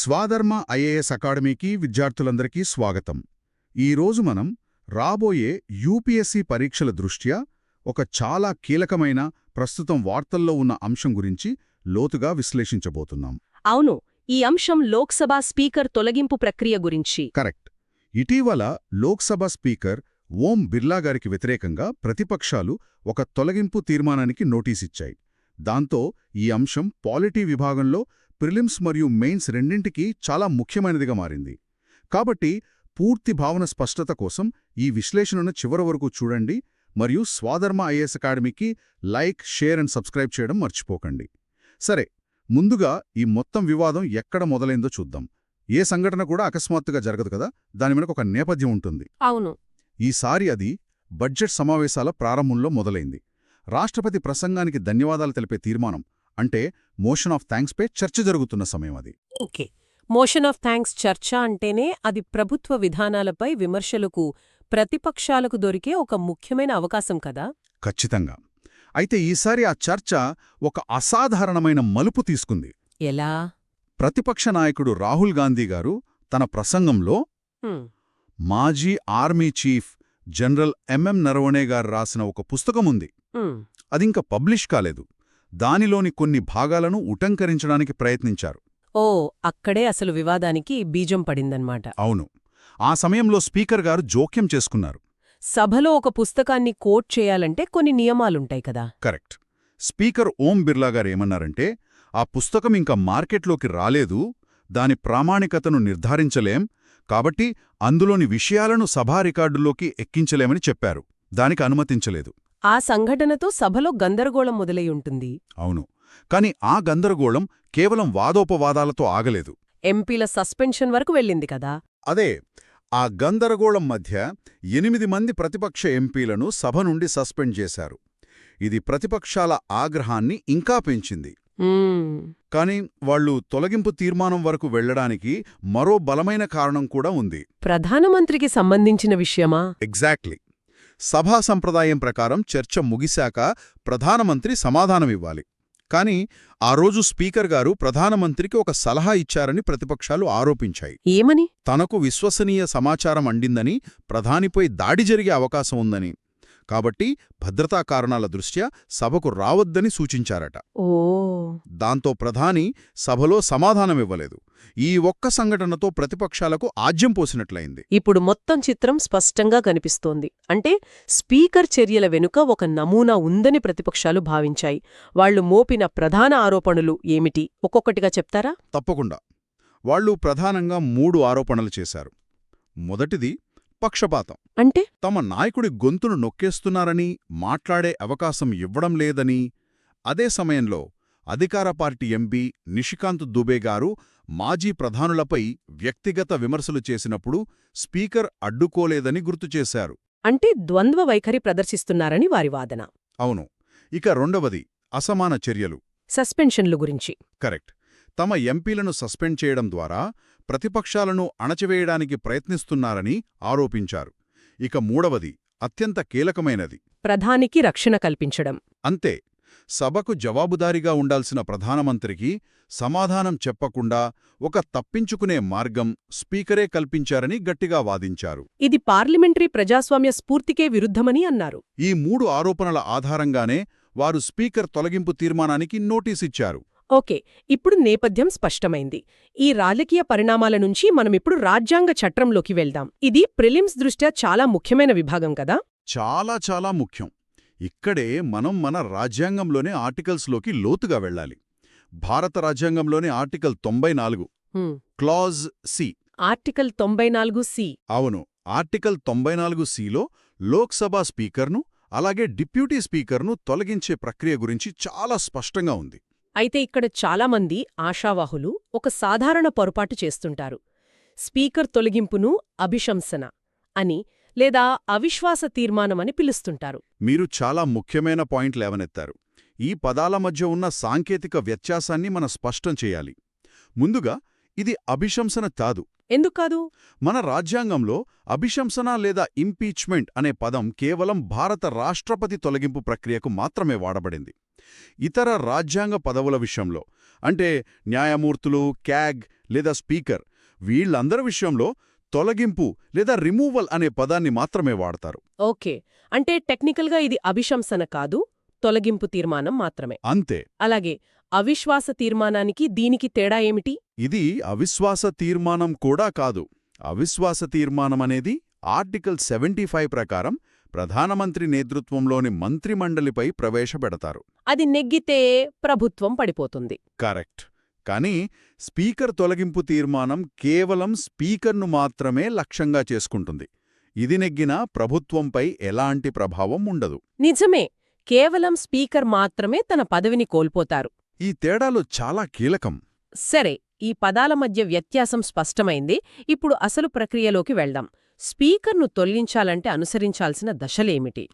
స్వాధర్మ IAS అకాడమీకి విద్యార్థులందరికీ స్వాగతం. ఈరోజు మనం రాబోయే యూపీఎస్సీ పరీక్షల దృష్ట్యా ఒక చాలా కీలకమైన ప్రస్తుతం వార్తల్లో ఉన్న అంశం గురించి లోతుగా విశ్లేషించబోతున్నాం. అవును ఈ అంశం లోక్సభ స్పీకర్ తొలగింపు ప్రక్రియ గురించి. కరెక్ట్. ఇటీవల లోక్సభ స్పీకర్ ఓం బిర్లా గారికి వ్యతిరేకంగా ప్రతిపక్షాలు ఒక తొలగింపు తీర్మానానికి నోటీసిచ్చాయి. దాంతో ఈ అంశం పాలిటీ విభాగంలో ప్రిలిమ్స్ మరియు మెయిన్స్ రెండింటికీ చాలా ముఖ్యమైనదిగా మారింది. కాబట్టి పూర్తి భావన స్పష్టత కోసం ఈ విశ్లేషణను చివరి వరకు చూడండి మరియు స్వాధర్మ ఐఏఎస్ అకాడమీకి లైక్ షేర్ అండ్ సబ్స్క్రైబ్ చేయడం మర్చిపోకండి. సరే ముందుగా ఈ మొత్తం వివాదం ఎక్కడ మొదలైందో చూద్దాం. ఏ సంఘటన కూడా అకస్మాత్తుగా జరగదు కదా? దాని వెనుక ఒక నేపథ్యం ఉంటుంది. అవును. ఈసారి అది బడ్జెట్ సమావేశాల ప్రారంభంలో మొదలైంది. రాష్ట్రపతి ప్రసంగానికి ధన్యవాదాలు తెలిపే తీర్మానం అంటే మోషన్ ఆఫ్ థ్యాంక్స్పై చర్చ జరుగుతున్న సమయం అది. ఓకే. మోషన్ ఆఫ్ థ్యాంక్స్ చర్చ అంటేనే అది ప్రభుత్వ విధానాలపై విమర్శలకు ప్రతిపక్షాలకు దొరికే ఒక ముఖ్యమైన అవకాశం కదా? ఖచ్చితంగా. అయితే ఈసారి ఆ చర్చ ఒక అసాధారణమైన మలుపు తీసుకుంది. ఎలా? ప్రతిపక్ష నాయకుడు రాహుల్ గాంధీ గారు తన ప్రసంగంలో మాజీ army chief general M M Naravane గారు రాసిన ఒక పుస్తకముంది. హ్మ్, అదింక పబ్లిష్ కాలేదు. దానిలోని కొన్ని భాగాలను ఉటంకరించడానికి ప్రయత్నించారు. ఓ అక్కడే అసలు వివాదానికి బీజం పడిందన్నమాట అవును. ఆ సమయంలో స్పీకర్ గారు జోక్యం చేసుకున్నారు. సభలో ఒక పుస్తకాన్ని కోట్ చేయాలంటే కొన్ని నియమాలుంటాయి కదా. కరెక్ట్. స్పీకర్ ఓం బిర్లా గారు ఏమన్నారంటే ఆ పుస్తకం ఇంకా మార్కెట్లోకి రాలేదు. దాని ప్రామాణికతను నిర్ధారించలేం. కాబట్టి అందులోని విషయాలను సభా రికార్డులోకి ఎక్కించలేమని చెప్పారు. దానికి అనుమతించలేదు. ఆ సంఘటనతో సభలో గందరగోళం మొదలై ఉంటుంది. అవును. కాని ఆ గందరగోళం కేవలం వాదోపవాదాలతో ఆగలేదు. ఎంపీల సస్పెన్షన్ వరకు వెళ్ళింది కదా. అదే ఆ గందరగోళం మధ్య ఎనిమిది మంది ప్రతిపక్ష ఎంపీలను సభ నుండి సస్పెండ్ చేశారు. ఇది ప్రతిపక్షాల ఆగ్రహాన్ని ఇంకా పెంచింది. కాని వాళ్ళు తొలగింపు తీర్మానం వరకు వెళ్ళడానికి మరో బలమైన కారణం కూడా ఉంది. ప్రధానమంత్రికి సంబంధించిన విషయమా? ఎగ్జాక్ట్లీ. సభా సంప్రదాయం ప్రకారం చర్చ ముగిశాక ప్రధానమంత్రి సమాధానమివ్వాలి. కాని ఆ రోజు స్పీకర్ గారు ప్రధానమంత్రికి ఒక సలహా ఇచ్చారని ప్రతిపక్షాలు ఆరోపించాయి. ఏమని? తనకు విశ్వసనీయ సమాచారం అండిందని ప్రధానిపై దాడి జరిగే అవకాశం ఉందని. కాబట్టి భద్రతా కారణాల దృష్ట్యా సభకు రావద్దని సూచించారట. ఓ. దాంతో ప్రధాని సభలో సమాధానమివ్వలేదు. ఈ ఒక్క సంఘటనతో ప్రతిపక్షాలకు ఆజ్యం పోసినట్లయింది. ఇప్పుడు మొత్తం చిత్రం స్పష్టంగా కనిపిస్తోంది. అంటే స్పీకర్ చర్యల వెనుక ఒక నమూనా ఉందని ప్రతిపక్షాలు భావించాయి. వాళ్ళు మోపిన ప్రధాన ఆరోపణలు ఏమిటి? ఒక్కొక్కటిగా చెప్తారా? తప్పకుండా. వాళ్ళు ప్రధానంగా మూడు ఆరోపణలు చేశారు. మొదటిది పక్షపాతం. అంటే? తమ నాయకుడి గొంతును నొక్కేస్తున్నారని మాట్లాడే అవకాశం ఇవ్వడం లేదని అదే సమయంలో అధికార పార్టీ ఎంపీ నిషికాంత్ దుబే గారు మాజీ ప్రధానులపై వ్యక్తిగత విమర్శలు చేసినప్పుడు స్పీకర్ అడ్డుకోలేదని గుర్తుచేశారు అంటే ద్వంద్వ వైఖరి ప్రదర్శిస్తున్నారని వారి వాదన. అవును. ఇక రెండవది అసమాన చర్యలు. సస్పెన్షన్లు గురించి. కరెక్ట్. తమ ఎంపీలను సస్పెండ్ చేయడం ద్వారా ప్రతిపక్షాలను అణచివేయడానికి ప్రయత్నిస్తున్నారని ఆరోపించారు. ఇక మూడవది అత్యంత కీలకమైనది. ప్రధానికి రక్షణ కల్పించడం. అంతే సభకు జవాబుదారీగా ఉండాల్సిన ప్రధానమంత్రికి సమాధానం చెప్పకుండా ఒక తప్పించుకునే మార్గం స్పీకరే కల్పించారని గట్టిగా వాదించారు. ఇది పార్లమెంటరీ ప్రజాస్వామ్య స్ఫూర్తికే విరుద్ధమని అన్నారు. ఈ మూడు ఆరోపణల ఆధారంగానే వారు స్పీకర్ తొలగింపు తీర్మానానికి నోటీసిచ్చారు. ఓకే ఇప్పుడు నేపథ్యం స్పష్టమైంది. ఈ రాజకీయ పరిణామాల నుంచి మనమిప్పుడు రాజ్యాంగ చట్రంలోకి వెళ్దాం. ఇది ప్రిలిమ్స్ దృష్ట్యా చాలా ముఖ్యమైన విభాగం కదా? చాలా చాలా ముఖ్యం. ఇక్కడే మనం మన రాజ్యాంగంలోని ఆర్టికల్స్లోకి లోతుగా వెళ్ళాలి. భారత రాజ్యాంగంలోని ఆర్టికల్ తొంభై నాలుగు. Clause C. ఆర్టికల్ తొంభై నాలుగు సి. అవును. ఆర్టికల్ తొంభై నాలుగు సిలో లోక్సభ స్పీకర్ను అలాగే డిప్యూటీ స్పీకర్ను తొలగించే ప్రక్రియ గురించి చాలా స్పష్టంగా ఉంది. అయితే ఇక్కడ చాలామంది ఆశావాహులు ఒక సాధారణ పొరపాటు చేస్తుంటారు. స్పీకర్ తొలగింపును అభిశంసన అని లేదా అవిశ్వాస తీర్మానమని పిలుస్తుంటారు. మీరు చాలా ముఖ్యమైన పాయింట్ లేవనెత్తారు. ఈ పదాల మధ్య ఉన్న సాంకేతిక వ్యత్యాసాన్ని మన స్పష్టం చేయాలి. ముందుగా ఇది అభిశంసన కాదు. ఎందుకాదు మన రాజ్యాంగంలో అభిశంసన లేదా ఇంపీచ్మెంట్ అనే పదం కేవలం భారత రాష్ట్రపతి తొలగింపు ప్రక్రియకు మాత్రమే వాడబడింది. ఇతర రాజ్యాంగ పదవుల విషయంలో అంటే న్యాయమూర్తులు క్యాగ్ లేదా స్పీకర్ వీళ్ళందరి విషయంలో తొలగింపు లేదా రిమూవల్ అనే పదాన్ని మాత్రమే వాడతారు. ఓకే. అంటే టెక్నికల్గా ఇది అభిశంసన కాదు తొలగింపు తీర్మానం మాత్రమే. అంతే. అలాగే అవిశ్వాస తీర్మానానికి దీనికి తేడా ఏమిటి? ఇది అవిశ్వాస తీర్మానం కూడా కాదు. అవిశ్వాస తీర్మానం అనేది ఆర్టికల్ సెవెంటీ ప్రకారం ప్రధానమంత్రి నేతృత్వంలోని మంత్రిమండలిపై ప్రవేశపెడతారు. అది నెగ్గితే ప్రభుత్వం పడిపోతుంది. కరెక్ట్. కానీ స్పీకర్ తొలగింపు తీర్మానం కేవలం స్పీకర్ను మాత్రమే లక్ష్యంగా చేసుకుంటుంది. ఇది నెగ్గినా ప్రభుత్వంపై ఎలాంటి ప్రభావం ఉండదు. నిజమే. కేవలం స్పీకర్ మాత్రమే తన పదవిని కోల్పోతారు. ఈ తేడాలు చాలా కీలకం. సరే ఈ పదాల మధ్య వ్యత్యాసం స్పష్టమైంది. ఇప్పుడు అసలు ప్రక్రియలోకి వెళ్దాం. స్పీకర్ను తొలగించాలంటే అనుసరించాల్సిన దశలేమిటి?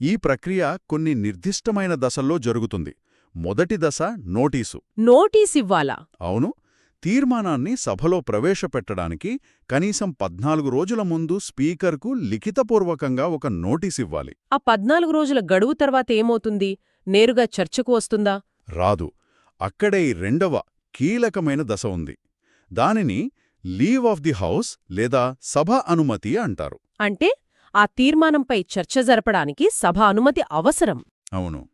ఈ ప్రక్రియ కొన్ని నిర్దిష్టమైన దశల్లో జరుగుతుంది. మొదటి దశ నోటీసు. నోటీస్ ఇవ్వాలా అవును. తీర్మానాన్ని సభలో ప్రవేశపెట్టడానికి కనీసం పద్నాలుగు రోజుల ముందు స్పీకర్కు లిఖితపూర్వకంగా ఒక నోటీస్ ఇవ్వాలి ఆ పద్నాలుగు రోజుల గడువు తర్వాత ఏమవుతుంది? నేరుగా చర్చకు వస్తుందా? రాదు. అక్కడే ఈ రెండవ కీలకమైన దశ ఉంది. దానిని లీవ్ ఆఫ్ ది హౌస్ లేదా సభ అనుమతి అంటారు. అంటే ఆ తీర్మానంపై చర్చ జరపడానికి సభ అనుమతి అవసరం. అవును.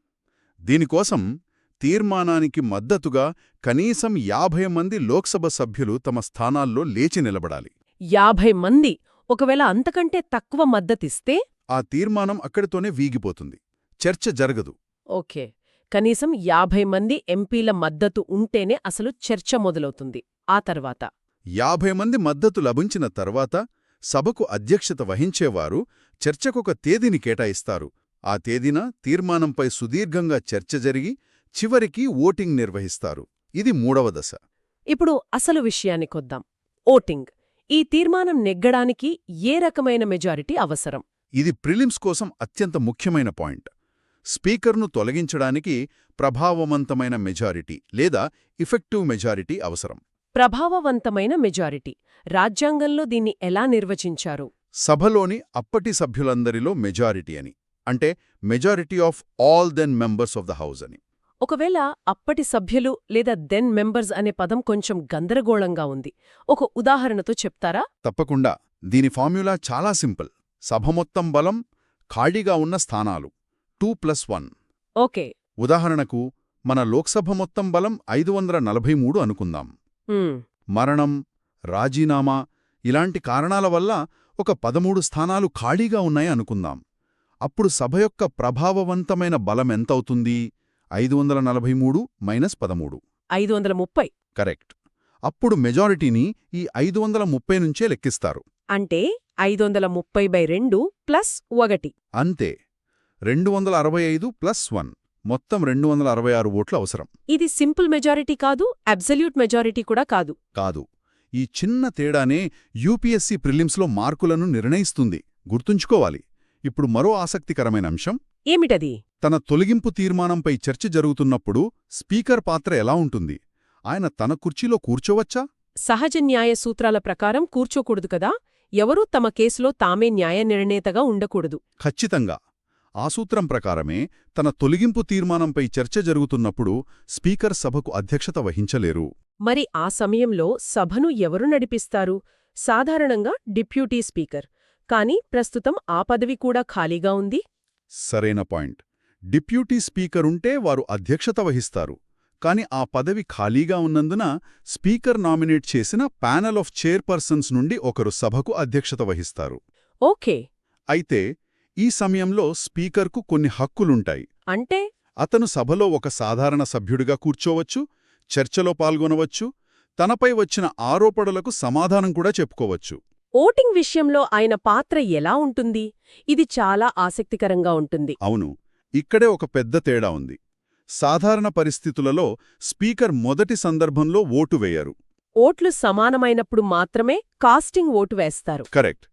దీనికోసం తీర్మానానికి మద్దతుగా కనీసం యాభై మంది లోక్సభ సభ్యులు తమ స్థానాల్లో లేచి నిలబడాలి. యాభై మంది ఒకవేళ అంతకంటే తక్కువ మద్దతిస్తే? ఆ తీర్మానం అక్కడితోనే వీగిపోతుంది. చర్చ జరగదు. ఓకే. కనీసం యాభై మంది ఎంపీల మద్దతు ఉంటేనే అసలు చర్చ మొదలవుతుంది. ఆ తర్వాత యాభై మంది మద్దతు లభించిన తర్వాత సభకు అధ్యక్షత వహించేవారు చర్చకొక తేదీని కేటాయిస్తారు. ఆ తేదీన తీర్మానంపై సుదీర్ఘంగా చర్చ జరిగి చివరికి ఓటింగ్ నిర్వహిస్తారు. ఇది మూడవ దశ. ఇప్పుడు అసలు విషయానికొద్దాం ఓటింగ్. ఈ తీర్మానం నెగ్గడానికి ఏ రకమైన మెజారిటీ అవసరం? ఇది ప్రిలిమ్స్ కోసం అత్యంత ముఖ్యమైన పాయింట్. స్పీకర్ను తొలగించడానికి ప్రభావవంతమైన మెజారిటీ లేదా ఇఫెక్టివ్ మెజారిటీ అవసరం. ప్రభావవంతమైన మెజారిటీ. రాజ్యాంగంలో దీన్ని ఎలా నిర్వచించారు? సభలోని అప్పటి సభ్యులందరిలో మెజారిటీ అని. అంటే majority of all then members of the house అని. ఒకవేళ అప్పటి సభ్యులు లేదా దెన్ మెంబర్స్ అనే పదం కొంచెం గందరగోళంగా ఉంది. ఒక ఉదాహరణతో చెప్తారా? తప్పకుండా. దీని ఫార్మ్యులా చాలా సింపుల్. సభ మొత్తం బలం ఖాళీగా ఉన్న స్థానాలు. Two plus one. ఓకే. ఉదాహరణకు మన లోక్సభ మొత్తం బలం ఐదు వందల నలభై మూడు అనుకుందాం. మరణం రాజీనామా ఇలాంటి కారణాల వల్ల ఒక పదమూడు స్థానాలు ఖాళీగా ఉన్నాయి అనుకుందాం. అప్పుడు సభ యొక్క ప్రభావవంతమైన బలం ఎంతవుతుంది? ఐదు వందల నలభై మూడు మైనస్ పదమూడు. ఐదు వందల ముప్పై. కరెక్ట్. అప్పుడు మెజారిటీని ఈ ఐదు వందల ముప్పై నుంచే లెక్కిస్తారు. అంటే ఐదు వందల ముప్పై బై రెండు ప్లస్ ఒకటి. అంతే. రెండు వందల అరవై ఐదు ప్లస్ వన్. మొత్తం రెండు వందల అరవై ఆరు ఓట్లు అవసరం. ఇది సింపుల్ మెజారిటీ కాదు అబ్సల్యూట్ మెజారిటీ కూడా కాదు. కాదు. ఈ చిన్న తేడానే యూపీఎస్సీ ప్రిలిమ్స్లో మార్కులను నిర్ణయిస్తుంది. గుర్తుంచుకోవాలి. ఇప్పుడు మరో ఆసక్తికరమైన అంశం. ఏమిటది? తన తొలగింపు తీర్మానంపై చర్చ జరుగుతున్నప్పుడు స్పీకర్ పాత్ర ఎలా ఉంటుంది? ఆయన తన కుర్చీలో కూర్చోవచ్చా? సహజ న్యాయ సూత్రాల ప్రకారం కూర్చోకూడదు కదా? ఎవరూ తమ కేసులో తామే న్యాయ నిర్ణేతగా ఉండకూడదు. ఖచ్చితంగా. ఆ సూత్రం ప్రకారమే తన తొలగింపు తీర్మానంపై చర్చ జరుగుతున్నప్పుడు స్పీకర్ సభకు అధ్యక్షత వహించలేరు. మరి ఆ సమయంలో సభను ఎవరు నడిపిస్తారు? సాధారణంగా డిప్యూటీ స్పీకర్. కాని ప్రస్తుతం ఆ పదవి కూడా ఖాళీగా ఉంది. సరైన పాయింట్. డిప్యూటీ స్పీకర్ ఉంటే వారు అధ్యక్షత వహిస్తారు. కాని ఆ పదవి ఖాళీగా ఉన్నందున స్పీకర్ నామినేట్ చేసిన ప్యానెల్ ఆఫ్ చైర్పర్సన్స్ నుండి ఒకరు సభకు అధ్యక్షత వహిస్తారు. ఓకే. అయితే ఈ సమయంలో స్పీకర్కు కొన్ని హక్కులుంటాయి. అంటే? అతను సభలో ఒక సాధారణ సభ్యుడిగా కూర్చోవచ్చు చర్చలో పాల్గొనవచ్చు తనపై వచ్చిన ఆరోపణలకు సమాధానం కూడా చెప్పుకోవచ్చు. ఓటింగ్ విషయంలో ఆయన పాత్ర ఎలా ఉంటుంది? ఇది చాలా ఆసక్తికరంగా ఉంటుంది. అవును ఇక్కడే ఒక పెద్ద తేడా ఉంది. సాధారణ పరిస్థితులలో స్పీకర్ మొదటి సందర్భంలో ఓటు వేయరు. ఓట్లు సమానమైనప్పుడు మాత్రమే కాస్టింగ్ ఓటు వేస్తారు. కరెక్ట్.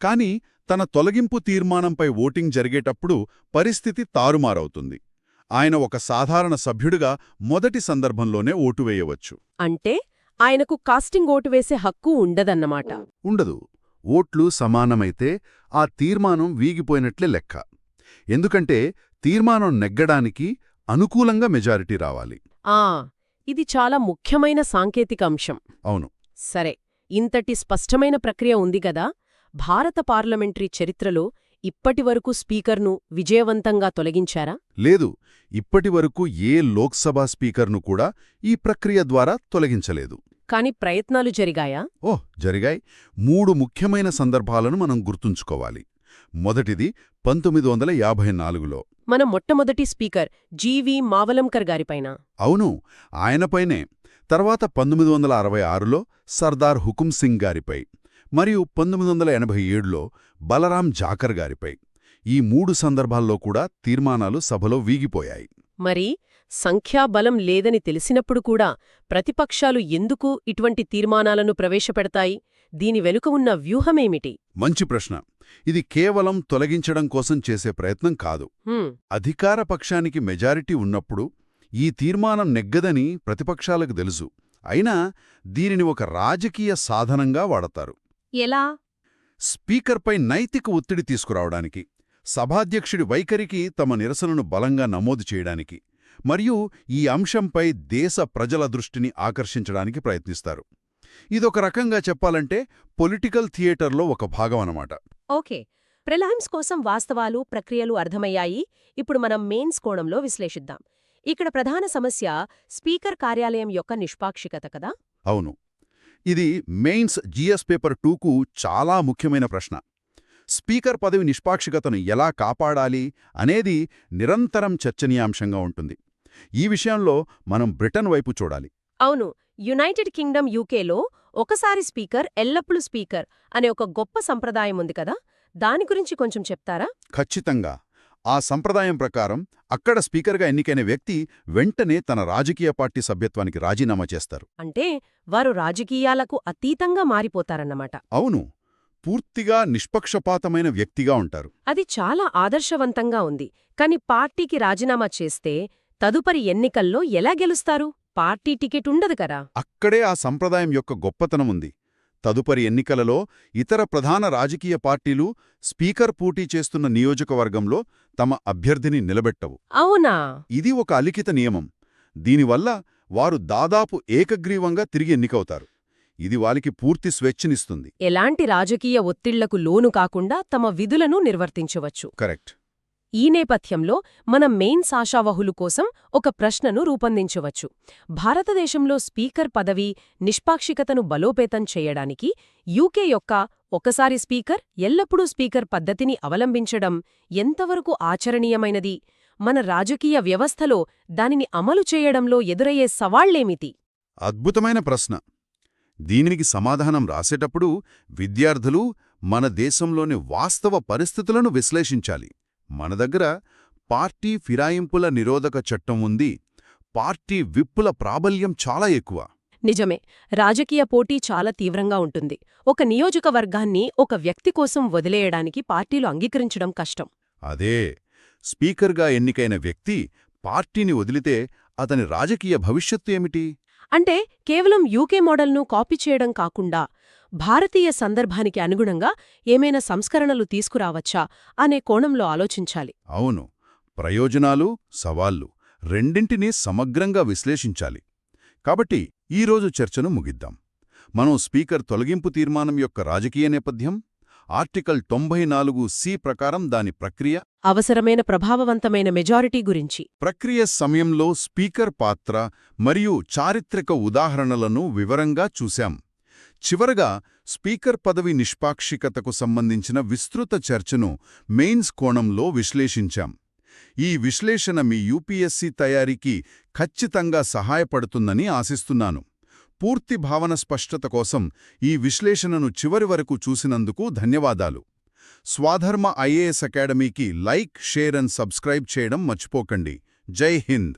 కానీ తన తొలగింపు తీర్మానంపై ఓటింగ్ జరిగేటప్పుడు పరిస్థితి తారుమారవుతుంది. ఆయన ఒక సాధారణ సభ్యుడిగా మొదటి సందర్భంలోనే ఓటు వేయవచ్చు. అంటే ఆయనకు కాస్టింగ్ ఓటు వేసే హక్కు ఉండదన్నమాట. ఉండదు. ఓట్లు సమానమైతే ఆ తీర్మానం వీగిపోయినట్లే లెక్క. ఎందుకంటే తీర్మానం నెగ్గడానికి అనుకూలంగా మెజారిటీ రావాలి. ఆ ఇది చాలా ముఖ్యమైన సాంకేతిక అంశం. అవును. సరే ఇంతటి స్పష్టమైన ప్రక్రియ ఉంది గదా భారత పార్లమెంటరీ చరిత్రలో ఇప్పటివరకు స్పీకర్ను విజయవంతంగా తొలగించారా? లేదు ఇప్పటివరకు ఏ లోక్సభ స్పీకర్ను కూడా ఈ ప్రక్రియ ద్వారా తొలగించలేదు. కాని ప్రయత్నాలు జరిగాయా? ఓహ్ జరిగాయి. మూడు ముఖ్యమైన సందర్భాలను మనం గుర్తుంచుకోవాలి. మొదటిది పంతొమ్మిది వందల యాభై నాలుగులో. మన మొట్టమొదటి స్పీకర్ జీవి మావలంకర్ గారిపైన? అవును ఆయనపైనే. తర్వాత పంతొమ్మిది వందల అరవై ఆరులో సర్దార్ హుకుం సింగ్ గారిపై. మరియు పంతొమ్మిది వందల ఎనభై ఏడులో బలరాం జాకర్ గారిపై ఈ మూడు సందర్భాల్లో కూడా తీర్మానాలు సభలో వీగిపోయాయి. మరి సంఖ్యాబలం లేదని తెలిసినప్పుడు కూడా ప్రతిపక్షాలు ఎందుకు ఇటువంటి తీర్మానాలను ప్రవేశపెడతాయి? దీని వెనుక ఉన్న వ్యూహమేమిటి? మంచి ప్రశ్న. ఇది కేవలం తొలగించడం కోసం చేసే ప్రయత్నం కాదు. అధికార పక్షానికి మెజారిటీ ఉన్నప్పుడు ఈ తీర్మానం నెగ్గదని ప్రతిపక్షాలకు తెలుసు. అయినా దీనిని ఒక రాజకీయ సాధనంగా వాడతారు. ఎలా? స్పీకర్పై నైతిక ఒత్తిడి తీసుకురావడానికి సభాధ్యక్షుడి వైఖరికి తమ నిరసనను బలంగా నమోదు చేయడానికి మరియు ఈ అంశంపై దేశ ప్రజల దృష్టిని ఆకర్షించడానికి ప్రయత్నిస్తారు. ఇదొక రకంగా చెప్పాలంటే పొలిటికల్ థియేటర్లో ఒక భాగం అన్నమాట. ఓకే. ప్రిలామ్స్ కోసం వాస్తవాలు ప్రక్రియలు అర్థమయ్యాయి. ఇప్పుడు మనం మెయిన్స్ కోణంలో విశ్లేషిద్దాం. ఇక్కడ ప్రధాన సమస్య స్పీకర్ కార్యాలయం యొక్క నిష్పాక్షికత కదా? అవును. ఇది మెయిన్స్ జిఎస్ పేపర్ టూకు చాలా ముఖ్యమైన ప్రశ్న. స్పీకర్ పదవి నిష్పాక్షికతను ఎలా కాపాడాలి అనేది నిరంతరం చర్చనీయాంశంగా ఉంటుంది. ఈ విషయంలో మనం బ్రిటన్ వైపు చూడాలి. అవును యునైటెడ్ కింగ్డమ్ యూకేలో ఒకసారి స్పీకర్ ఎల్లప్పుడూ స్పీకర్ అనే ఒక గొప్ప సంప్రదాయం ఉంది కదా? దాని గురించి కొంచెం చెప్తారా? ఖచ్చితంగా. ఆ సంప్రదాయం ప్రకారం అక్కడ స్పీకర్గా ఎన్నికైన వ్యక్తి వెంటనే తన రాజకీయ పార్టీ సభ్యత్వానికి రాజీనామా చేస్తారు. అంటే వారు రాజకీయాలకు అతీతంగా మారిపోతారన్నమాట. అవును. పూర్తిగా నిష్పక్షపాతమైన వ్యక్తిగా ఉంటారు. అది చాలా ఆదర్శవంతంగా ఉంది. కాని పార్టీకి రాజీనామా చేస్తే తదుపరి ఎన్నికల్లో ఎలా గెలుస్తారు? పార్టీ టికెట్ ఉండదు కదా. అక్కడే ఆ సంప్రదాయం యొక్క గొప్పతనం ఉంది. తదుపరి ఎన్నికలలో ఇతర ప్రధాన రాజకీయ పార్టీలు స్పీకర్ పోటీ చేస్తున్న నియోజకవర్గంలో తమ అభ్యర్థిని నిలబెట్టవు. అవునా? ఇది ఒక అలిఖిత నియమం. దీనివల్ల వారు దాదాపు ఏకగ్రీవంగా తిరిగి ఎన్నికవుతారు. ఇది వారికి పూర్తి స్వేచ్ఛనిస్తుంది. ఎలాంటి రాజకీయ ఒత్తిళ్ళకు లోను కాకుండా తమ విధులను నిర్వర్తించవచ్చు. కరెక్ట్. ఈ నేపథ్యంలో మనం మెయిన్స్ ఆశావహులు కోసం ఒక ప్రశ్నను రూపొందించవచ్చు. భారతదేశంలో స్పీకర్ పదవి నిష్పాక్షికతను బలోపేతం చేయడానికి యూకే యొక్క ఒకసారి స్పీకర్ ఎల్లప్పుడూ స్పీకర్ పద్ధతిని అవలంబించడం ఎంతవరకు ఆచరణీయమైనది? మన రాజకీయ వ్యవస్థలో దానిని అమలు చేయడంలో ఎదురయ్యే సవాళ్ళేమిటి? అద్భుతమైన ప్రశ్న. దీనికి సమాధానం రాసేటప్పుడు విద్యార్థులు మన దేశంలోని వాస్తవ పరిస్థితులను విశ్లేషించాలి. మన దగ్గర పార్టీ ఫిరాయింపుల నిరోధక చట్టం ఉంది. పార్టీ విప్పుల ప్రాబల్యం చాలా ఎక్కువ. నిజమే. రాజకీయ పోటీ చాలా తీవ్రంగా ఉంటుంది. ఒక నియోజకవర్గాన్ని ఒక వ్యక్తి కోసం వదిలేయడానికి పార్టీలు అంగీకరించడం కష్టం. అదే. స్పీకర్గా ఎన్నికైన వ్యక్తి పార్టీని వదిలితే అతని రాజకీయ భవిష్యత్తు ఏమిటి? అంటే కేవలం యూకే మోడల్ను కాపీ చేయడం కాకుండా భారతీయ సందర్భానికి అనుగుణంగా ఏమైనా సంస్కరణలు తీసుకురావచ్చా అనే కోణంలో ఆలోచించాలి. అవును. ప్రయోజనాలు సవాళ్ళు రెండింటినీ సమగ్రంగా విశ్లేషించాలి. కాబట్టి ఈరోజు చర్చను ముగిద్దాం. మనం స్పీకర్ తొలగింపు తీర్మానం యొక్క రాజకీయ నేపథ్యం ఆర్టికల్ తొంభై నాలుగు సి ప్రకారం దాని ప్రక్రియ అవసరమైన ప్రభావవంతమైన మెజారిటీ గురించి. ప్రక్రియ సమయంలో స్పీకర్ పాత్ర మరియు చారిత్రక ఉదాహరణలను వివరంగా చూశాం. చివరగా స్పీకర్ పదవి నిష్పాక్షికతకు సంబంధించిన విస్తృత చర్చను మెయిన్స్ కోణంలో విశ్లేషించాం. ఈ విశ్లేషణ మీ యూపీఎస్సీ తయారీకి ఖచ్చితంగా సహాయపడుతుందని ఆశిస్తున్నాను. పూర్తి భావన స్పష్టత కోసం ఈ విశ్లేషణను చివరి వరకు చూసినందుకు ధన్యవాదాలు. స్వాధర్మ ఐఏఎస్ అకాడమీకి లైక్ షేర్ అండ్ సబ్స్క్రైబ్ చేయడం మర్చిపోకండి. జై హింద్!